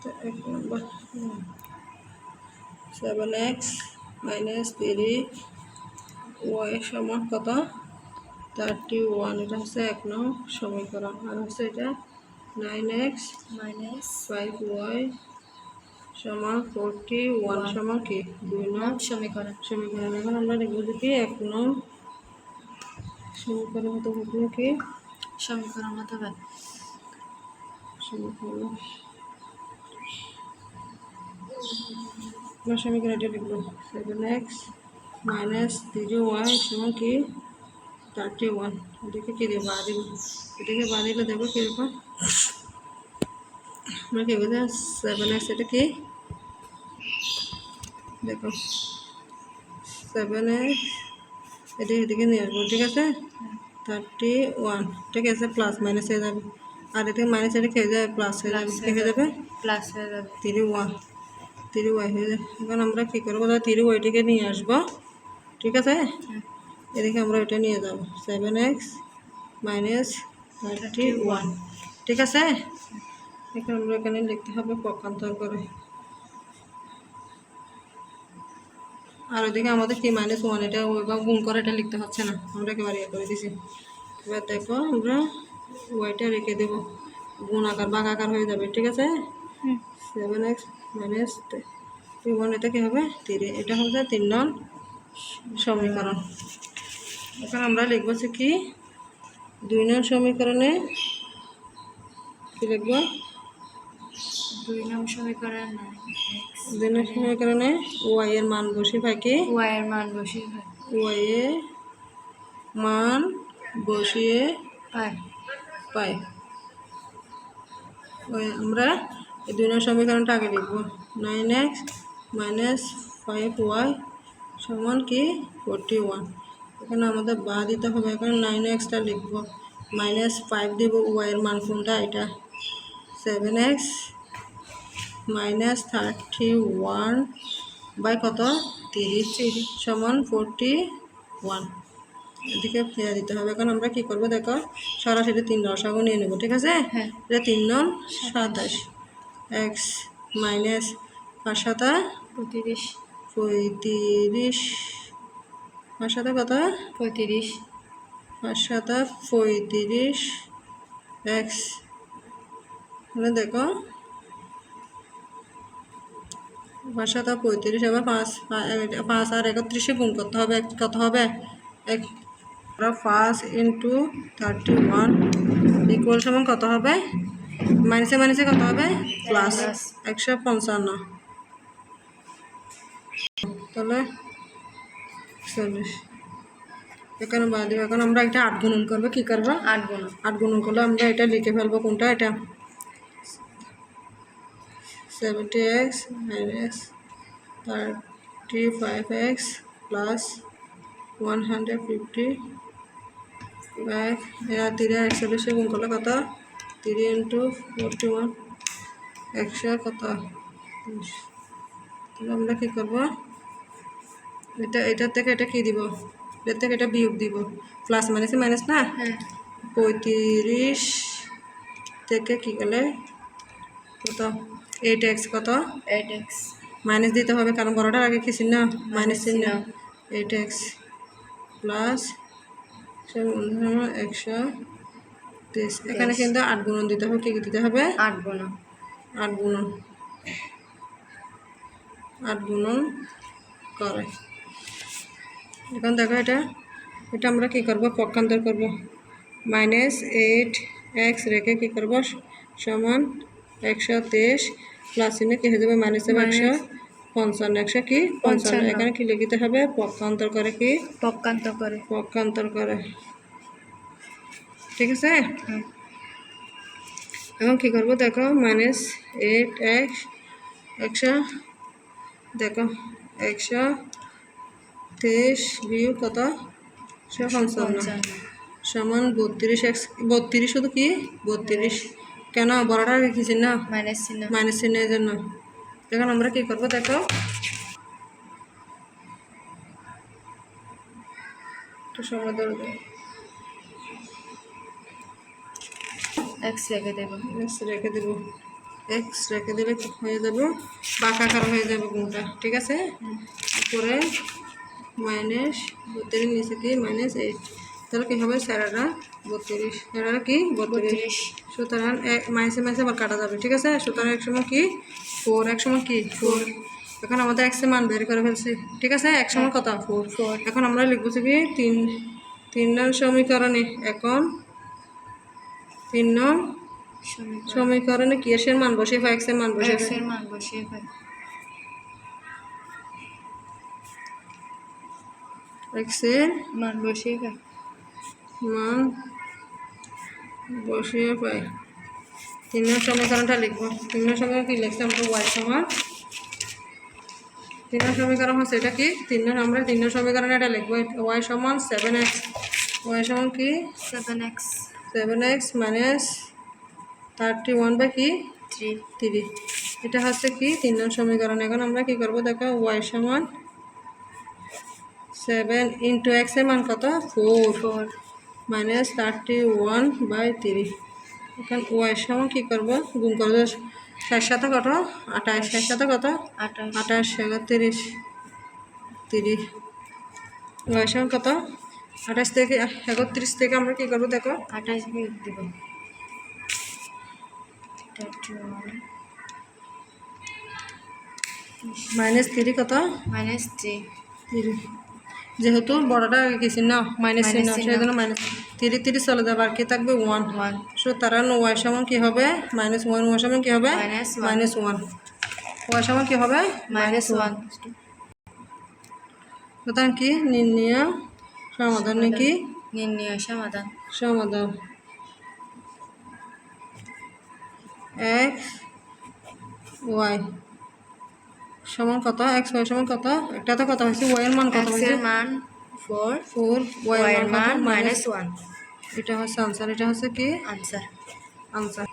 তো এক নম্বর seven X minus three Y সমান কত? থার্টি ওয়ান এটা হচ্ছে এক নং সমীকরণ। আর হচ্ছে এটা nine X minus five Y সমান ফোরটি ওয়ান সমান কি? দুই নং সমীকরণ। সমীকরণ। এখন আমরা লিখব কি এক নং সমীকরণ হতে হবে কি? সমীকরণ হতে হবে সমীকরণ এটা লিখব seven X minus three Y সমান কি? থার্টি ওয়ান এটাকে কি দেবো বাদ দিব এটাকে বাদ দিলে দেবো কীরকম। আমরা কি বলতে সেভেন এক্স এটা কি? দেখো। সেভেন এক্স এটা এদিকে নিয়ে আসব, ঠিক আছে? থার্টি ওয়ান ঠিক আছে প্লাস মাইনাস হয়ে যাবে। আর এদিকে মাইনাস এটা খেয়ে যাবে প্লাস হয়ে যাবে হয়ে যাবে। প্লাস হয়ে যাবে। থ্রি ওয়ান থ্রি ওয়াই হয়ে যাবে। এখন আমরা কী করব? থ্রি ওয়াইটিকে নিয়ে আসব। ঠিক আছে? হ্যাঁ। এদিকে আমরা এটা নিয়ে যাব। Seven X minus thirty one ঠিক আছে? এখন আমরা এখানে লিখতে হবে পক্ষান্তর করে। আর ওইদিকে আমাদের কি মাইনাস ওয়ান এটা ওইভাবে গুণ করে এটা লিখতে হচ্ছে না। আমরা একেবারে ইয়ে করে দিছি। এবার দেখো আমরা ওয়াইটা রেখে দেবো। গুণ আকার বাঘ আকার হয়ে যাবে ঠিক আছে? সেভেন এক্স মাইনাস ওয়ান এটা কী হবে? তিরি এটা হচ্ছে তিন নন সমীকরণ। এখন আমরা লিখব হচ্ছে কি? দুই নং সমীকরণে কী লিখব? দুই নং সমীকরণ দুই নং সমীকরণে ওয়াই এর মান বসে পাই কি? ওয়াই এর মান হয় ওয়াই এর মান বসিয়ে পাই। পাই। আমরা এই দুই নং সমীকরণটা আগে লিখব। Nine x minus five y সমান কি? Forty one. এখানে আমাদের বা দিতে হবে, এখানে নাইন এক্সটা লিখব। মাইনাস ফাইভ দিব ওয়াইয়ের মান কোনটা? এটা। Seven x minus thirty one by কত? তিরিশ। সমান ফোরটি ওয়ান। এদিকে ফেরা দিতে হবে। এখন আমরা কি করব দেখো? সরাসরি তিন রসাগু নিয়ে নেব ঠিক আছে? হ্যাঁ। এটা তিন নং সাতাশ। এক্স মাইনাস পাঁচ সাতা পঁয়ত্রিশ। পঁয়ত্রিশ। পাঁচ সাতা কত? পঁয়ত্রিশ। পাঁচ সাতা পঁয়ত্রিশ। এক্স এখানে দেখো পাঁচ সাতা পঁয়ত্রিশ আবার পাঁচ পাঁচ আর একত্রিশে গুণ করতে হবে কত হবে? এক আমরা পাঁচ ইন্টু থার্টি ওয়ান ইকুয়াল সমান কত হবে? মাইনাসে মাইনাসে কত হবে? Plus Plus. একশো পঞ্চান্ন। তাহলে চল্লিশ। এখানে বাদ দিব এখন আমরা এটা আট গুণন করব কী করব? আট গুণ আট গুণন করলে আমরা এটা লিখে ফেলব কোনটা? এটা। Seventy x minus thirty five x plus one hundred fifty এরা তিরে একচল্লিশে গুণ করলে কত? তিরি ইন্টু ফোরটি ওয়ান। একশো কত। তাহলে আমরা কী করব? এটা এটার থেকে এটা কী দিব? এটার থেকে এটা বিয়োগ দিব। প্লাস মাইনাসে মাইনাস না? হ্যাঁ। পঁয়ত্রিশ থেকে কী গেলে কত? এইট এক্স কত? Eight x. মাইনাস দিতে হবে কারণ বড়টার আগে কি চিহ্ন? মাইনাস চিহ্ন। এইট এক্স প্লাস একশো তেইশ। এখানে। কিন্তু আট গুণন দিতে হবে কী দিতে হবে? আট গুণ আট গুণন। আট গুণন করে। এখন দেখো এটা এটা আমরা কী করব? পক্ষান্তর করব। মাইনাস এইট এক্স রেখে কী করব? সমান একশো তেইশ প্লাস চিহ্নে কী হয়ে যাবে? মাইনাস হবে একশো পঞ্চান্ন একশো কি? পঞ্চান্ন। এখানে কি লিখিতে হবে? পক্ষান্তর করে কি? পক্ষান্ত করে। পক্ষান্তর করে। ঠিক আছে। এখন কী করব? দেখো মাইনাস এইট এক্স একশো দেখো একশো তেইশ বিয়োগ কত? পঞ্চান্ন। সমান বত্রিশ এক্স বত্রিশ শুধু কি? বত্রিশ। কেন? বড়টা রেখেছি না? মাইনাস চিহ্ন। মাইনাস চিহ্নের জন্য। এখন আমরা কী করব দেখো? একটু সময় ধরে দাও। এক্স রেখে দেব। এক্স রেখে দেবো। এক্স রেখে দিলে কি হয়ে যাবে? বাঁকাকার হয়ে যাবে কোনটা? ঠিক আছে? উপরে মাইনাস বত্রিশ নিচে কি মাইনাস এইট তাহলে কী হবে? স্যারাটা বত্রিশ। স্যারাটা কি? বত্রিশ। সুতরাং এক মাইসে মাইসে আবার কাটা যাবে ঠিক আছে? সুতরাং এক সময় কি? ফোর। এক সময় কি? ফোর। এখন আমাদের এক্সের মান বের করে ফেলছি ঠিক আছে? এক সময় কত? ফোর। ফোর। এখন আমরা লিখব কি? তিন। তিন নং সমীকরণে এখন তিন নং সমীকরণ। কি এসের মান বসে বা এক্সের মান বসে এক্সের মান বসিয়ে পাই এক্সের মান বসিয়ে পাই মান বসিয়ে পাই তিন সমীকরণটা লিখব। তিন সমীকরণ কি লিখছি? আমরা ওয়াই সমান তিন সমীকরণ হচ্ছে এটা কি? তিন আমরা তিন সমীকরণে এটা লিখব। ওয়াই সমান সেভেন এক্স ওয়াই সমান কি? Seven x seven x minus thirty one by কি? থ্রি থ্রি এটা হচ্ছে কি? তিন নং সমীকরণ। এখন আমরা কি করব? দেখো ওয়াই সমান সেভেন ইন্টু এক্সের মান কত? Four four minus thirty one by three এখন ওয়াই সমান কী করব? গুণ করব ষাট সাথে কত? আঠাশ। ষাট সাথে কত? আঠাশ। আঠাশ একত্রিশ তিরিশ। ওয়াই সমান কত? আঠাশ থেকে একত্রিশ থেকে আমরা কী করব দেখো? আঠাশ বিয়োগ দিব। মাইনাস থ্রি কত? মাইনাস থ্রি তিরিশ যেহেতু বড়টা কি চিহ্ন? মাইনাস চিহ্ন। সেই জন্য মাইনাস। তিরিশ তিরিশ চলে যাবে আর কি থাকবে? ওয়ান। ওয়ান। সুতরাং ওয়াই সমান কী হবে? মাইনাস ওয়ান ওয়াই সমান কী হবে? Minus one. ওয়াই সমান কী হবে? Minus one. সুতরাং কি? নির্ণয় সমাধান কি নির্ণয় সমাধান। সমাধান। X y. সমান কত? এক্স ওয়াই সমান কত? একটা তো কত হয়েছে? ওয়াই এর মান কত হয়েছে এর মান ফোর ফোর ওয়াই এর মান মাইনাস ওয়ান এটা হচ্ছে আনসার এটা হচ্ছে কি? Answer answer